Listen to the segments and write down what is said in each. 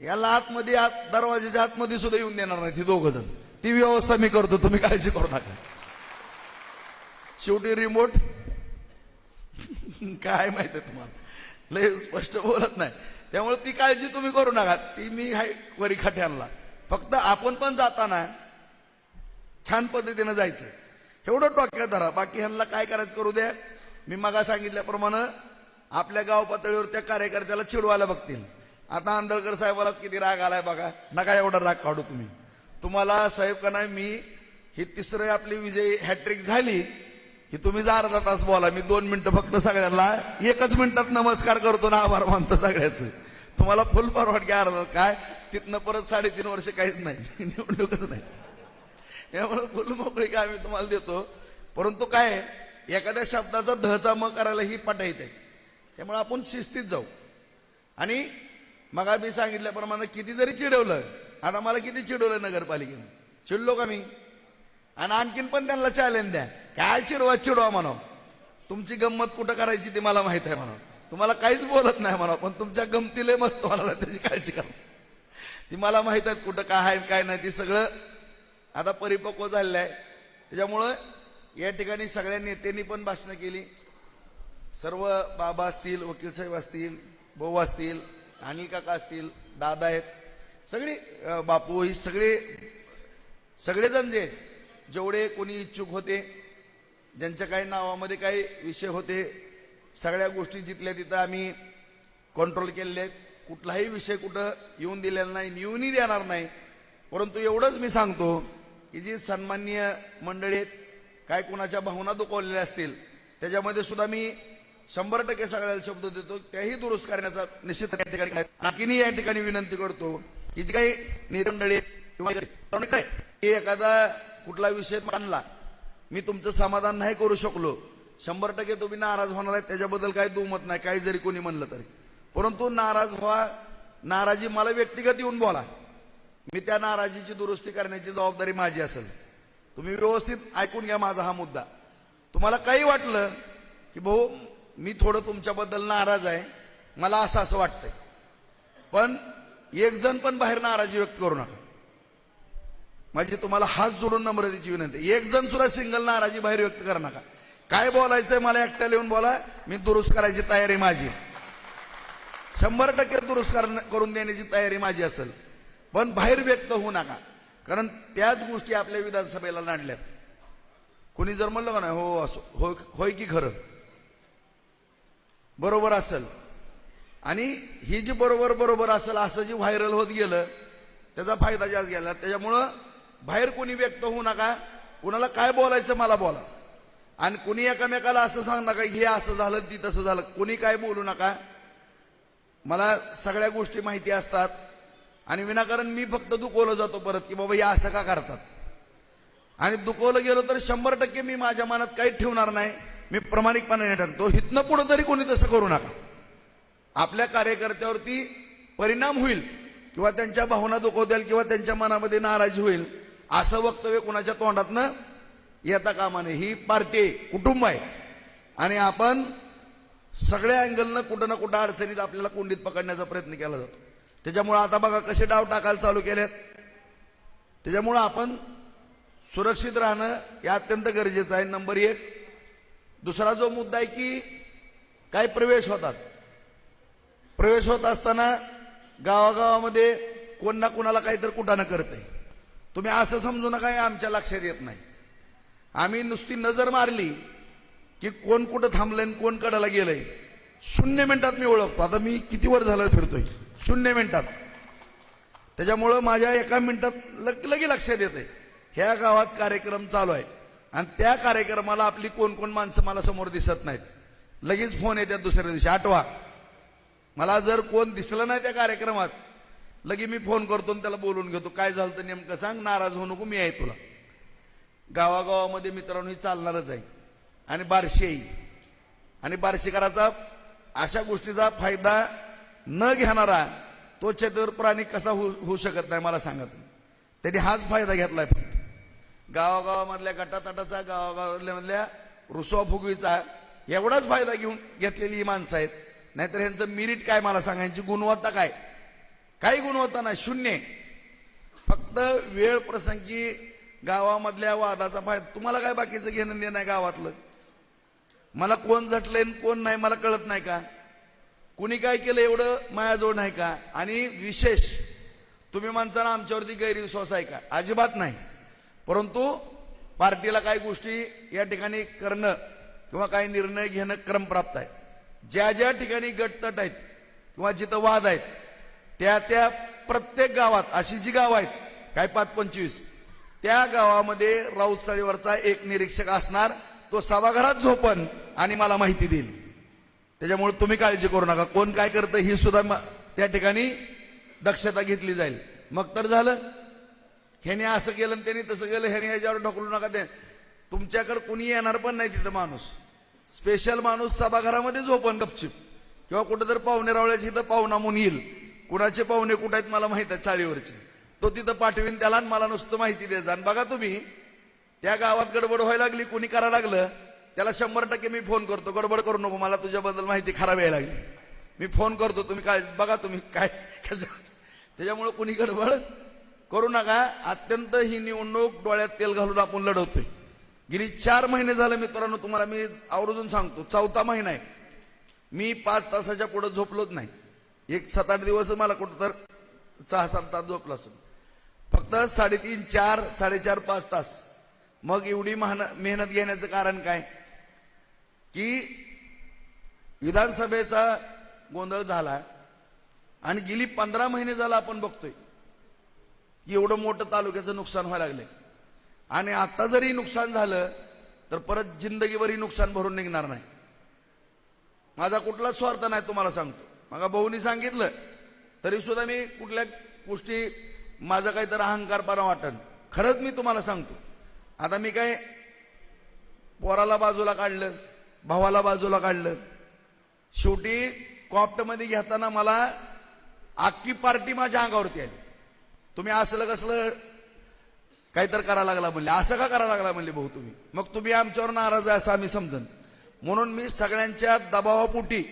याला आतमध्ये आत दरवाजाच्या आतमध्ये सुद्धा येऊन देणार नाही ती दोघ जण. ती व्यवस्था मी करतो तुम्ही काळजी करू नका. शेवटी रिमोट काय माहिती तुम्हाला? लय स्पष्ट बोलत नाही. त्यामुळे ती काळजी तुम्ही करू नका. ती मी हाय वरी खट्यानला फक्त आपण पण जाताना छान पद्धतीनं जायचं. एवढं डोक्यात धरा. बाकी ह्यांना काय करायचं करू द्या. मी मागा सांगितल्याप्रमाणे आपल्या गाव पातळीवर त्या कार्यकर्त्याला चिडवायला बघतील. आता आंदळकर साहेबालाच किती राग आलाय बघा. नका एवढा राग काढू तुम्ही. तुम्हाला साहेब का नाही मी ही तिसरं आपली विजय हॅट्रिक झाली की तुम्ही जा अर्धा तास बोला. मी दोन मिनिटं फक्त सगळ्यांना एकच मिनिटात नमस्कार करतो ना आभार मानतो सगळ्याचं. तुम्हाला फुल परवानगी अर्धा. काय? तिथनं परत साडेतीन वर्ष काहीच नाही. निवडणूकच नाही. त्यामुळे फुल मोकळी काय मी तुम्हाला देतो. परंतु काय एखाद्या शब्दाचा धचा म करायला ही पटा येते त्यामुळे आपण शिस्तीत जाऊ. आणि मग मी सांगितल्याप्रमाणे किती जरी चिडवलं आता मला किती चिडवलं नगरपालिकेनं? चिडलो का मी? आणि आणखीन पण त्यांना चॅलेंज द्या. काय चिडवा चिडवा म्हणा तुमची गंमत कुठं करायची ती मला माहीत आहे म्हणा तुम्हाला काहीच बोलत नाही म्हणा पण तुमच्या गमतीले मस्त मला त्याची काळजी करा. ती मला माहीत आहे कुठं काय आहे काय नाही ती सगळं आता परिपक्व झालेलं आहे त्याच्यामुळं या ठिकाणी सगळ्या नेत्यांनी पण भाषणं केली. सर्व बाबा असतील वकील साहेब असतील भाऊ असतील अनिल काका असतील दादा आहेत. सगळी बापू ही सगळे सगळेजण जे आहेत, जेवढे कोणी इच्छुक होते ज्यांच्या काही नावामध्ये काही विषय होते सगळ्या गोष्टी जिथल्या तिथं आम्ही कंट्रोल केलेले आहेत. कुठलाही विषय कुठं येऊन दिलेला नाही येऊनही देणार नाही. परंतु एवढंच मी सांगतो की जी सन्माननीय मंडळी आहेत काय कुणाच्या भावना दुखवलेल्या असतील त्याच्यामध्ये सुद्धा मी शंभर टक्के सगळ्याला शब्द देतो. त्याही दुरुस्त करण्याचा निश्चित या ठिकाणी आणखीनही या ठिकाणी विनंती करतो. की जी काही निरंडळी किंवा काय की एखादा कुठला विषय मांडला मी तुमचं समाधान नाही करू शकलो. शंभर टक्के तुम्ही नाराज होणार आहे त्याच्याबद्दल काही दुमत नाही काही जरी कोणी म्हणलं तरी. परंतु नाराज व्हा नाराजी मला व्यक्तिगत येऊन बोला. मी त्या नाराजीची दुरुस्ती करण्याची जबाबदारी माझी असेल. तुम्ही व्यवस्थित ऐकून घ्या माझा हा मुद्दा. तुम्हाला काही वाटलं की भाऊ मी थोडं तुमच्याबद्दल नाराज आहे. मला असं असं वाटतंय. पण एक जण पण बाहेर नाराजी व्यक्त करू नका. माझी तुम्हाला हात जोडून नम्रतेची विनंती एक जण सुद्धा सिंगल नाराजी बाहेर व्यक्त करू नका. काय बोलायचंय मला एकट्याला येऊन बोला. मी दुरुस्त करायची तयारी माझी शंभर टक्के दुरुस्त करून देण्याची तयारी माझी असेल. पण बाहेर व्यक्त होऊ नका. कारण त्याच गोष्टी आपल्या विधानसभेला नाडल्यात. कोणी जर म्हणलं का नाही हो असो होय होय की खरं? बरोबर असेल. आणि ही जी बरोबर बरोबर असेल असं जी व्हायरल होत गेलं त्याचा फायदा जास्त गेला त्याच्यामुळं बाहेर कोणी व्यक्त होऊ नका. कुणाला काय बोलायचं मला बोला. आणि कुणी एकामेकाला असं सांग नका हे असं झालं ती तसं झालं. कुणी काय बोलू नका. मला सगळ्या गोष्टी माहिती असतात. आणि विनाकारण मी फक्त दुखवलं जातो परत की बाबा हे असं का करतात? आणि दुखवलं गेलो तर शंभर टक्के मी माझ्या मनात काही ठेवणार नाही. मी प्रामाणिकपणाने टाकतो. हिथनं पुढं तरी कोणी तसं करू नका. आपल्या कार्यकर्त्यावरती परिणाम होईल किंवा त्यांच्या भावना दुखवतील किंवा त्यांच्या मनामध्ये नाराजी होईल असं वक्तव्य कुणाच्या तोंडातनं येता कामा नये. ही पार्टी आहे, कुटुंब आहे. आणि आपण सगळ्या अँगलनं कुठं ना कुठं अडचणीत आपल्याला कुंडीत पकडण्याचा प्रयत्न केला जातो. त्याच्यामुळं आता बघा कसे डाव टाकायला चालू केलेत. त्याच्यामुळं आपण सुरक्षित राहणं हे अत्यंत गरजेचं आहे. नंबर एक दुसरा जो मुद्दा आहे की काय प्रवेश होतात. प्रवेश होत असताना गावागावामध्ये कोण ना कोणाला काहीतरी कुठानं करते तुम्ही असं समजू नका हे आमच्या लक्षात येत नाही. आम्ही नुसती नजर मारली की कोण कुठं थांबलंय आणि कोण कडाला गेलंय. शून्य मिनिटात मी ओळखतो. आता मी किती वर झालं फिरतोय? शून्य मिनिटात. त्याच्यामुळं माझ्या एका मिनिटात लग लगे लक्षात येते ह्या गावात कार्यक्रम चालू आहे. आणि त्या कार्यक्रमाला आपली कोण कोण माणसं मला समोर दिसत नाहीत. लगेच फोन येतात दुसऱ्या दिवशी आठवा. मला जर कोण दिसलं नाही त्या कार्यक्रमात लगे मी फोन करतो आणि त्याला बोलून घेतो काय झालं तर नेमकं सांग नाराज होऊ नको मी आहे तुला. गावागावामध्ये मित्रांनो ही चालणारच आहे. आणि बारशी आहे. आणि बारशीकराचा अशा गोष्टीचा फायदा न घेणारा तो चतुर प्राणी कसा होऊ होऊ शकत नाही मला सांगत तुम्ही. त्यांनी हाच फायदा घेतलाय फक्त. गावागावामधल्या गटातटाचा गावागावातल्यामधल्या रुसवा फुगवीचा एवढाच फायदा घेऊन घेतलेली ही माणसं आहेत. नाहीतर ह्यांचं मिरिट काय मला सांगा? यांची गुणवत्ता काय? काही गुणवत्ता नाही शून्य फक्त वेळ प्रसंगी गावामधल्या वादाचा फायदा तुम्हाला काय बाकीचं घेणं देणं आहे गावातलं? मला कोण झटलंय आणि कोण नाही मला कळत नाही का? कुणी काय केलं एवढं मायाजवळ नाही का? आणि विशेष तुम्ही माणसाला आमच्यावरती गैरविश्वास आहे का? अजिबात नाही. परंतु पार्टीला काही गोष्टी या ठिकाणी करणं किंवा काही निर्णय घेणं क्रमप्राप्त आहे. ज्या ज्या ठिकाणी गटतट आहेत किंवा जिथं वाद आहेत त्या त्या प्रत्येक गावात अशी जी गावं आहेत काय पाच पंचवीस त्या गावामध्ये राऊत चाळीवरचा एक निरीक्षक असणार तो सभाघरात झोपन आणि मला माहिती देईल. त्याच्यामुळे तुम्ही काळजी करू नका. कोण काय करतं ही सुद्धा त्या ठिकाणी दक्षता घेतली जाईल. मग तर झालं. ह्याने असं केलं आणि त्याने तसं केलं ह्याने ह्याच्यावर ढकलू नका ते. तुमच्याकडे कुणी येणार पण नाही तिथं माणूस. स्पेशल माणूस सभाघरामध्ये झोपण गपचिप. किंवा कुठं तर पाहुणे रावळ्याची इथं पाहुणा म्हणून येईल. कुणाचे पाहुणे कुठं आहेत मला माहीत आहे चाळीवरचे. तो तिथं पाठवीन त्याला आणि मला नुसतं माहिती द्यायचं. आणि बघा तुम्ही त्या गावात गडबड व्हायला लागली कुणी करायला लागलं त्याला शंभर टक्के मी फोन करतो. गडबड करू नको मला तुझ्याबद्दल माहिती खराब यायला लागली. मी फोन करतो तुम्ही काय बघा तुम्ही काय कसं- कुणी गडबड करू नका. अत्यंत ही निवडणूक डोळ्यात तेल घालून आपण लढवतोय. गेली चार महिने झाले मित्रांनो तुम्हाला मी आवर्जून सांगतो चौथा महिना आहे. मी पाच तासाच्या पुढे झोपलोच नाही. एक सात आठ दिवस मला कुठं तर सहा सात तास झोपला असेल. फक्त साडेतीन चार साडेचार पाच तास. मग एवढी महान- मेहनत घेण्याचं कारण काय? की विधानसभेचा गोंधळ झाला आणि गेली पंधरा महिने झाला आपण बघतोय. एवढं मोठं तालुक्याचं नुकसान व्हायला लागलंय. आणि आता जरी नुकसान झालं तर परत जिंदगीवरही नुकसान भरून निघणार नाही. माझा कुठलाच स्वार्थ नाही तुम्हाला सांगतो. मग भाऊनी सांगितलं तरी सुद्धा मी कुठल्या गोष्टी माझा काहीतरी अहंकारपणा वाटन खरंच मी तुम्हाला सांगतो. आता मी काय पोराला बाजूला काढलं भावाला बाजूला काढलं. शेवटी कॉप्टमध्ये घेताना मला अख्खी पार्टी माझ्या अंगावरती आली. तुम्ही असलं कसलं काहीतरी करायला लागला म्हणले असं का करायला लागला म्हणले भाऊ तुम्ही? मग तुम्ही आमच्यावर नाराज आहे असं आम्ही समजन. म्हणून मी सगळ्यांच्या दबावापोटी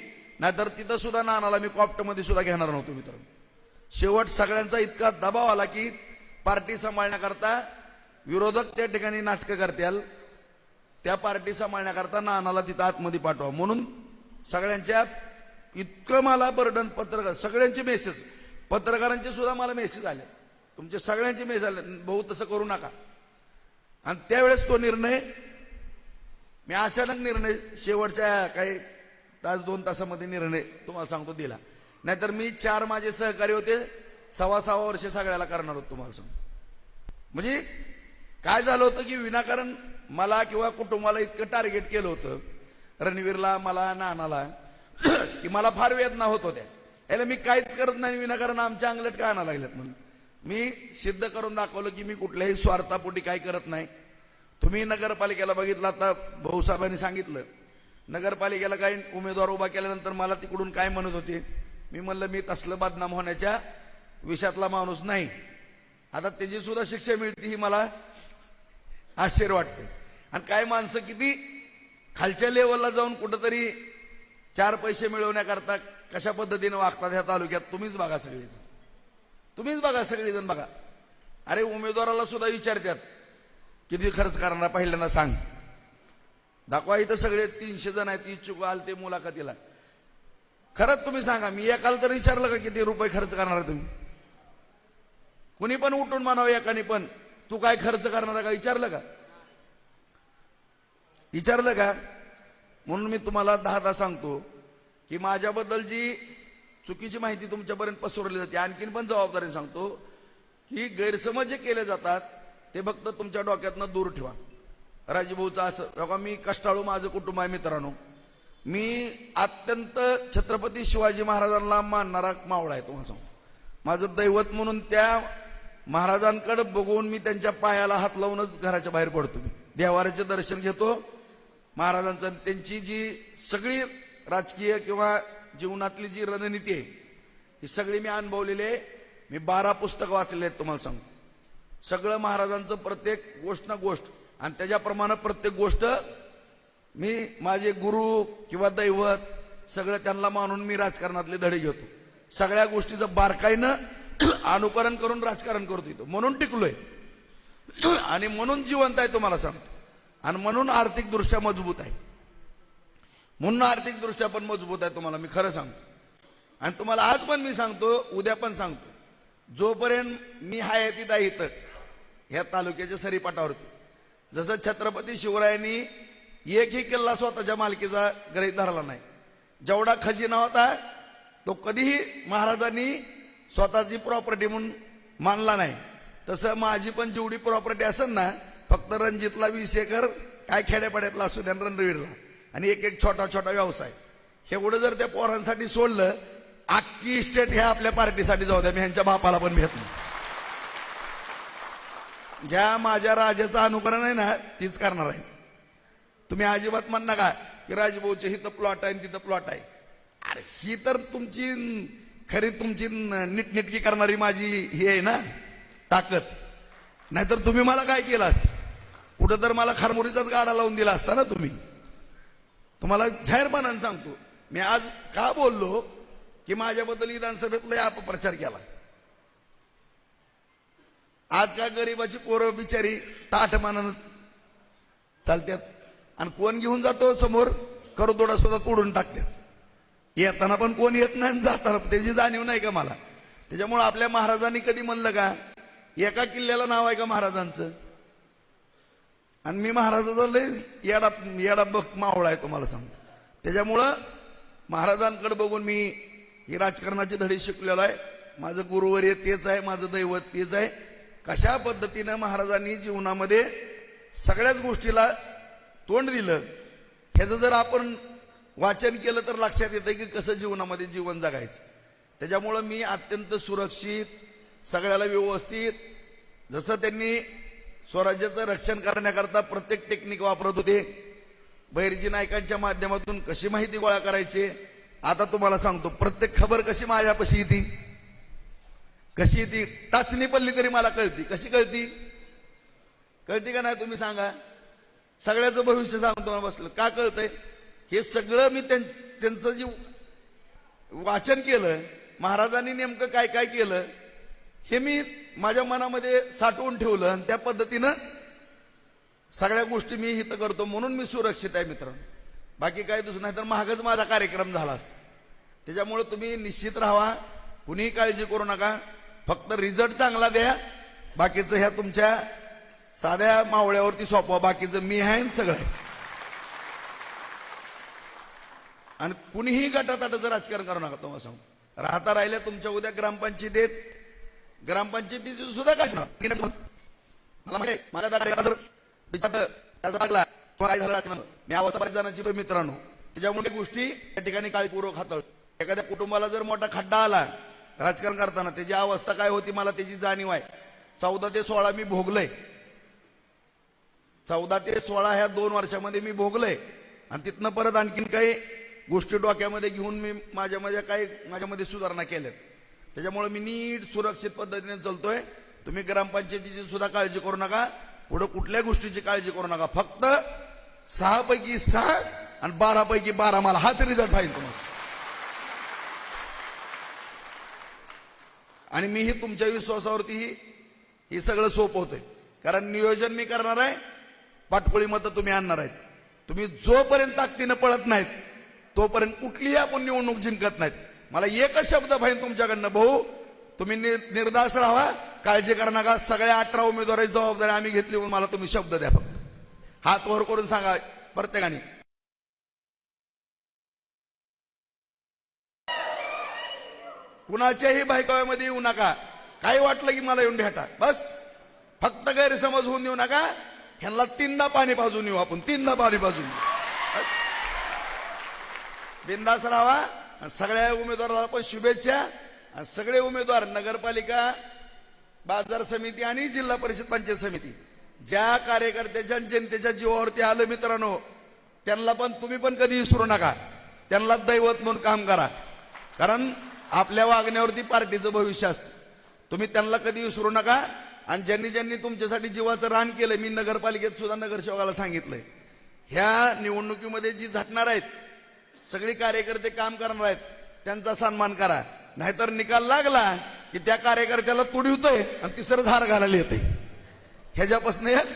नाहीतर तिथं सुद्धा नानाला मी कॉप्टमध्ये सुद्धा घेणार नव्हतो मित्रांनो. शेवट सगळ्यांचा इतका दबाव आला की पार्टी सांभाळण्याकरता विरोधक त्या ठिकाणी नाटकं करतील. त्या पार्टी सांभाळण्याकरता नानाला तिथं आतमध्ये पाठवा. म्हणून सगळ्यांच्या इतकं मला बर्डन पत्रकार सगळ्यांचे मेसेज पत्रकारांचे सुद्धा मला मेसेज आले. तुमचे सगळ्यांचे मेसेज झाले. भाऊ तसं करू नका. आणि त्यावेळेस तो निर्णय मी अचानक निर्णय शेवटच्या काही तास दोन तासामध्ये निर्णय तुम्हाला सांगतो दिला. नाहीतर मी चार माझे सहकारी होते सव्वा सव्वा वर्ष सगळ्याला करणार होतो तुम्हाला सांग म्हणजे काय झालं होतं की विनाकारण मला किंवा कुटुंबाला इतकं टार्गेट केलं होतं रणवीरला मला नानाला की मला फार वेदना होत होत्या. याला मी काहीच करत नाही विनाकारण आमच्या अंगलट का आणा लागल्यात म्हणून. मी सिद्ध करून दाखवलं की मी कुठल्याही स्वार्थापोटी काय करत नाही. तुम्ही नगरपालिकेला बघितलं आता भाऊसाहेबांनी सांगितलं. नगरपालिकेला काही उमेदवार उभा केल्यानंतर मला तिकडून काय म्हणत होते? मी म्हणलं मी तसलं बदनाम होण्याच्या विषयातला माणूस नाही. आता त्याची सुद्धा शिक्षा मिळते ही मला आश्चर्य वाटते. आणि काय माणसं किती खालच्या लेवलला जाऊन कुठंतरी चार पैसे मिळवण्याकरता कशा पद्धतीने वागतात ह्या तालुक्यात तुम्हीच बघा सगळेच तुम्हीच बघा सगळेजण बघा. अरे उमेदवाराला सुद्धा विचारतात किती खर्च करणार पहिल्यांदा सांग. दाखवा इथं सगळे तीनशे जण आहेत इच्छुक आल ते मुलाखतीला. खरंच तुम्ही सांगा मी एकाला तर विचारलं का किती रुपये खर्च करणार आहे तुम्ही? कुणी पण उठून म्हणावं एकाने पण. तू काय खर्च करणार का? विचारलं का? विचारलं का? म्हणून मी तुम्हाला दहा दहा सांगतो की माझ्याबद्दल जी चुकीची माहिती तुमच्यापर्यंत पसरवली जाते. आणखीन पण जबाबदारीने सांगतो की गैरसमज जे केले जातात ते फक्त तुमच्या डोक्यातनं दूर ठेवा. राजीभाऊचं असं बघा मी कष्टाळू माझं कुटुंब आहे मित्रांनो. मी अत्यंत छत्रपती शिवाजी महाराजांना मानणारा मावळा आहे तुम्हाला सांगतो. माझं दैवत म्हणून त्या महाराजांकडे बघून मी त्यांच्या पायाला हात लावूनच घराच्या बाहेर पडतो मी. देवाराचे दर्शन घेतो. महाराजांचं त्यांची जी सगळी राजकीय किंवा जीवनातली जी रणनीती आहे ही सगळी मी अनुभवलेली आहे. मी बारा पुस्तक वाचलेले आहेत तुम्हाला सांगतो सगळं महाराजांचं प्रत्येक गोष्ट ना गोष्ट. आणि त्याच्याप्रमाणे प्रत्येक गोष्ट मी माझे गुरु किंवा दैवत सगळं त्यांना मानून मी राजकारणातले धडे घेतो. सगळ्या गोष्टीचं बारकाईनं अनुकरण करून राजकारण करतो इथं. म्हणून टिकलोय. आणि म्हणून जिवंत आहे तुम्हाला सांगतो. आणि म्हणून आर्थिकदृष्ट्या मजबूत आहे. म्हणून आर्थिक दृष्ट्या पण मजबूत आहे तुम्हाला मी खरं सांगतो. आणि तुम्हाला आज पण मी सांगतो उद्या पण सांगतो. जोपर्यंत मी हाय तिथं आहे इथं ह्या तालुक्याच्या सरीपाटावरती. जसं छत्रपती शिवरायांनी एकही किल्ला स्वतःच्या मालकीचा ग्रहित धरला नाही. जेवढा खजिना होता तो कधीही महाराजांनी स्वतःची प्रॉपर्टी म्हणून मानला नाही. तसं माझी पण जेवढी प्रॉपर्टी असेल ना फक्त रणजितला वीस एकर काय खेड्यापाड्यातला असू द्या रणवीरला. आणि एक एक छोटा छोटा व्यवसाय. एवढं जर त्या पोरांसाठी सोडलं अख्खी स्टेट ह्या आपल्या पार्टीसाठी जाऊ द्या. मी ह्यांच्या बापाला पण भेटलो. ज्या माझ्या राजाचं अनुकरण आहे ना तीच करणार आहे. तुम्ही अजिबात म्हण नका की राजभाऊचे हिथं प्लॉट आहे तिथं प्लॉट आहे. अरे ही तर तुमची खरी तुमची नीटनिटकी करणारी माझी ही आहे ना ताकद. नाहीतर तुम्ही मला काय केलं असतं? कुठं तर मला खरमुरीचाच गाडा लावून दिला असता ना तुम्ही. तुम्हाला जाहीरपणानं सांगतो. मी आज का बोललो? की माझ्याबद्दल विधानसभेत लय अपप्रचार केला. आज का गरीबाची पोरं बिचारी ताटमानानं चालतात आणि कोण घेऊन जातो समोर? करतोडा सुद्धा तोडून टाकतात येताना पण कोण येत नाही आणि जाताना त्याची जाणीव नाही का मला? त्याच्यामुळे आपल्या महाराजांनी कधी म्हणलं का एका किल्ल्याला नाव आहे का महाराजांचं? आणि मी महाराजाचा लय येडा येडा बघ मावळा आहे तुम्हाला सांगतो. त्याच्यामुळं महाराजांकडे बघून मी ही राजकारणाची धडे शिकलेलो आहे. माझं गुरुवर्य तेच आहे माझं दैवत तेच आहे. कशा पद्धतीनं महाराजांनी जीवनामध्ये सगळ्याच गोष्टीला तोंड दिलं ह्याचं जर आपण वाचन केलं तर लक्षात येतं की कसं जीवनामध्ये जीवन जगायचं. त्याच्यामुळं मी अत्यंत सुरक्षित सगळ्याला व्यवस्थित जसं त्यांनी स्वराज्याचं रक्षण करण्याकरता प्रत्येक टेक्निक वापरत होते. बहिरजी नायकांच्या माध्यमातून कशी माहिती गोळा करायची? आता तुम्हाला सांगतो प्रत्येक खबर कशी माझ्यापाशी येते? कशी येते? टाचणी पडली तरी मला कळती. कशी कळती? कळती का नाही तुम्ही सांगा? सगळ्याचं भविष्य सांगतो मला बसलं. का कळतंय? हे सगळं मी त्यां- त्यांचं जे वाचन केलं महाराजांनी नेमकं काय काय केलं हे मी माझ्या मनामध्ये साठवून ठेवलं आणि त्या पद्धतीनं सगळ्या गोष्टी मी हित करतो म्हणून मी सुरक्षित आहे मित्रांनो. बाकी काय दुसरं नाही तर महागच माझा कार्यक्रम झाला असता. त्याच्यामुळे तुम्ही निश्चित राहा कुणीही काळजी करू नका फक्त रिझल्ट चांगला द्या बाकीचं ह्या तुमच्या साध्या मावळ्यावरती सोपवा बाकीचं मी आहे आणि सगळं आहे. आणि कुणीही गटातटाचं राजकारण करू नका तुम्हाला सांगतो. राहता राहिल्या तुमच्या उद्या ग्रामपंचायतीत ग्रामपंचायतीची सुद्धा काय मला माहिती माझ्या जर त्याचा लागला काय झालं असणार, मी आवाज बऱ्याच जणांची मित्रांनो त्याच्यामुळे गोष्टी त्या ठिकाणी काळीपूर्वक हाताळ एखाद्या कुटुंबाला जर मोठा खड्डा आला राजकारण करताना त्याची अवस्था काय होती मला त्याची जाणीव आहे. चौदा ते सोळा मी भोगलय. चौदा ते सोळा ह्या दोन वर्षामध्ये मी भोगलय. आणि तिथनं परत आणखीन काही गोष्टी डोक्यामध्ये घेऊन मी माझ्या माझ्या काही माझ्यामध्ये सुधारणा केल्यात. त्याच्यामुळे मी नीट सुरक्षित पद्धतीने चालतोय. तुम्ही ग्रामपंचायतीची सुद्धा काळजी करू नका. पुढे कुठल्या गोष्टीची काळजी करू नका. फक्त सहा पैकी सहा आणि बारा पैकी बारा. मला हाच रिझल्ट पाहिजे तुम्हाला. आणि मीही तुमच्या विश्वासावरती ही ही सगळं होतंय कारण नियोजन मी करणार आहे. पाटकोळी मतं तुम्ही आणणार आहेत. तुम्ही जोपर्यंत ताकदीनं पळत नाहीत तोपर्यंत कुठलीही आपण निवडणूक जिंकत नाहीत. मला एकच शब्द पाहिजे तुमच्याकडनं भाऊ तुम्ही नि- राहा काळजी करा नका. सगळ्या अठरा उमेदवाराची जबाबदारी आम्ही घेतली म्हणून मला तुम्ही शब्द द्या फक्त. हात वर करून सांगा प्रत्येकाने. कुणाच्याही बायकाव्यामध्ये येऊ नका. काही वाटलं की मला येऊन भेटा? बस. फक्त गैरसमज होऊन येऊ नका. ह्यांना तीनदा पाणी पाजून येऊ आपण. तीनदा पाणी पाजून येऊ. बस. बिंदास राहा. सगळ्या उमेदवाराला पण शुभेच्छा. सगळे उमेदवार नगरपालिका बाजार समिती आणि जिल्हा परिषद पंचायत समिती. ज्या कार्यकर्त्याच्या जनतेच्या जीवावरती आलं मित्रांनो त्यांना पण तुम्ही पण कधी विसरू नका. त्यांना दैवत म्हणून काम करा. कारण आपल्या वागण्यावरती पार्टीचं भविष्य असतं. तुम्ही त्यांना कधी विसरू नका. आणि ज्यांनी ज्यांनी तुमच्यासाठी जीवाचं रान केलं मी नगरपालिकेत सुद्धा नगरसेवकाला सांगितलंय. ह्या निवडणुकीमध्ये जी झटणार आहेत सगळे कार्यकर्ते काम करणार आहेत. त्यांचा सन्मान करा. नाहीतर निकाल लागला की त्या कार्यकर्त्याला तुडवतोय आणि तिसरं झार घालायला येते ह्याच्यापासून एक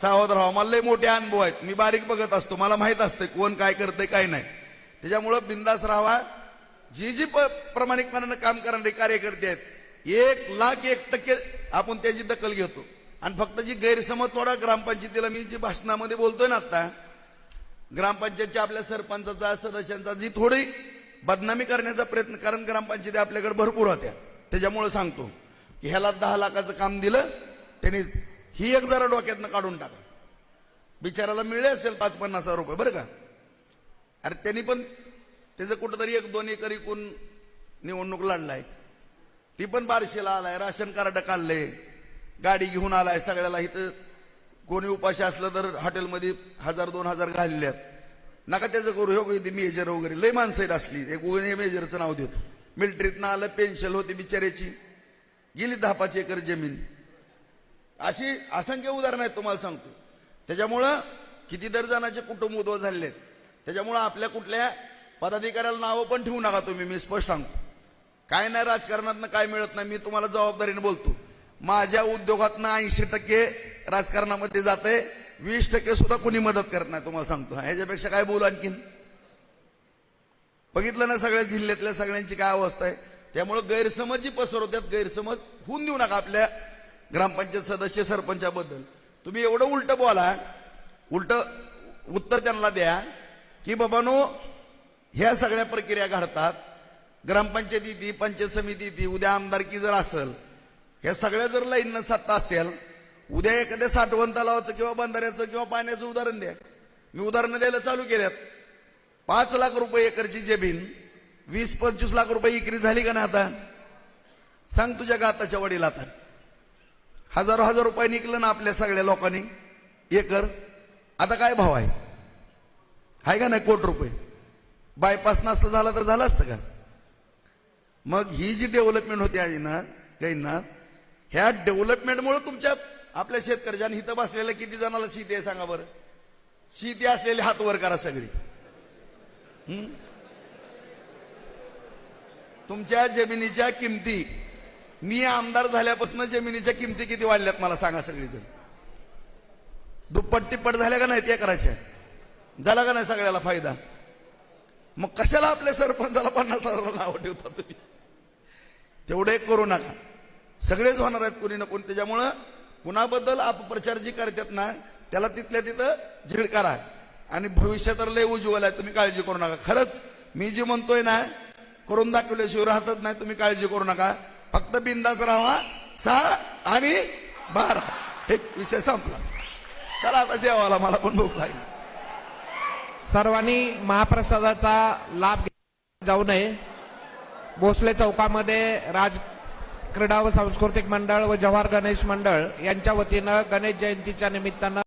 सावध राहा मला लय मोठे अनुभव आहेत. मी बारीक बघत असतो. मला माहीत असते कोण काय करतंय काय नाही. त्याच्यामुळं बिंदास राहावा जी जी प- प्रामाणिकपणानं काम करणारे कार्यकर्ते आहेत एक लाख एक टक्के आपण त्याची दखल घेतो. आणि फक्त जी गैरसमज थोडा ग्रामपंचायतीला मी जी भाषणामध्ये बोलतोय ना आता ग्रामपंचायतच्या आपल्या सरपंचाचा सदस्यांचा जी थोडी बदनामी करण्याचा प्रयत्न कारण ग्रामपंचायती आपल्याकडे भरपूर होत्या. त्याच्यामुळे सांगतो की ह्याला दहा लाखाचं काम दिलं त्यांनी ही एक जरा डोक्यातनं काढून टाका. बिचाराला मिळले असतील पाच पन्नास हजार रुपये बरं का? अरे त्यांनी पण त्याचं कुठंतरी एक दोन एकर इकून निवडणूक लढलाय. ती पण बारशेला आलाय राशन कार्ड काढले गाडी घेऊन आलाय सगळ्याला इथं कोणी उपाशी असलं तर हॉटेलमध्ये हजार दोन हजार घालल्यात नका त्याचं करू हो इथे मेजर वगैरे. लय माणसं असली. एक उगणे मेजरचं नाव देतो. मिलिटरीतनं आलं पेन्शन होती बिचाऱ्याची. गेली दहा पाच एकर जमीन. अशी असंख्य उदाहरणं आहेत तुम्हाला सांगतो. त्याच्यामुळं कितीतरी जणांचे कुटुंब उद्भव झालेले आहेत. त्याच्यामुळं आपल्या कुठल्या पदाधिकाऱ्याला नावं पण ठेवू नका तुम्ही मी स्पष्ट सांगतो. काय नाही राजकारणातनं काय मिळत नाही मी तुम्हाला जबाबदारीने बोलतो. माझ्या उद्योगातनं ऐंशी टक्के राजकारणामध्ये जाते वीस टक्के सुद्धा कोणी मदत करत नाही तुम्हाला सांगतो. ह्याच्यापेक्षा काय बोलू आणखीन? बघितलं ना सगळ्या जिल्ह्यातल्या सगळ्यांची काय अवस्था आहे? त्यामुळं गैरसमज जी पसरवतात गैरसमज होऊन देऊ नका आपल्या ग्रामपंचायत सदस्य सरपंचाबद्दल. तुम्ही एवढं उलट बोला उलट उत्तर त्यांना द्या की बाबानो ह्या सगळ्या प्रक्रिया घडतात. ग्रामपंचायती ती पंचायत समिती ती उद्या आमदारकी जर असेल ह्या सगळ्या जर लाईन सत्ता असतील उद्या एखाद्या साठवण तलावाचं किंवा बंधाऱ्याचं किंवा पाण्याचं उदाहरण द्या. मी उदाहरणं द्यायला चालू केल्यात. पाच लाख रुपये एकरची जमीन वीस पंचवीस लाख रुपये इकरी झाली का ना आता? सांग तुझ्या गाताच्या वडील आता. हजारो हजार रुपये निघलं ना आपल्या सगळ्या लोकांनी? एकर? आता काय भाव आहे? आहे का नाही कोट रुपये? बायपास नसतं झालं तर झालं असतं का? मग ही जी डेव्हलपमेंट होती आहे ना काही ना ह्या डेव्हलपमेंटमुळे तुमच्या आपल्या शेतकऱ्याने हिथं इथं बसलेल्या किती जणाला शेती आहे सांगा बरं? शेती असलेली हात वर करा सगळी. तुमच्या जमिनीच्या किमती मी आमदार झाल्यापासून जमिनीच्या किमती किती वाढल्यात मला सांगा सगळीजण. दुप्पट तिप्पट झाल्या का नाही त्या करायच्या झाला का नाही सगळ्याला फायदा? मग कशाला आपल्या सरपंचाला पन्नास हजाराला नाव ठेवता तुम्ही? तेवढे करू नका. सगळेच होणार आहेत कोणी ना कोणी. त्याच्यामुळं कुणाबद्दल अपप्रचार जी करतात ना त्याला तिथल्या तिथं झीड करा. आणि भविष्य तर लय उज्ज्वल आहे तुम्ही काळजी करू नका. खरंच मी जे म्हणतोय ना करून दाखवल्याशिवाय राहतच नाही तुम्ही काळजी करू नका. फक्त बिंदास राहा सहा आणि बारा. हे विषय संपला. चला आता जेवायला मला पण भूक लागली. सर्वांनी महाप्रसादाचा लाभ जाऊ नये. भोसले चौकामध्ये राज क्रीडा व सांस्कृतिक मंडळ व जव्हार गणेश मंडळ यांच्या वतीनं गणेश जयंतीच्या निमित्तानं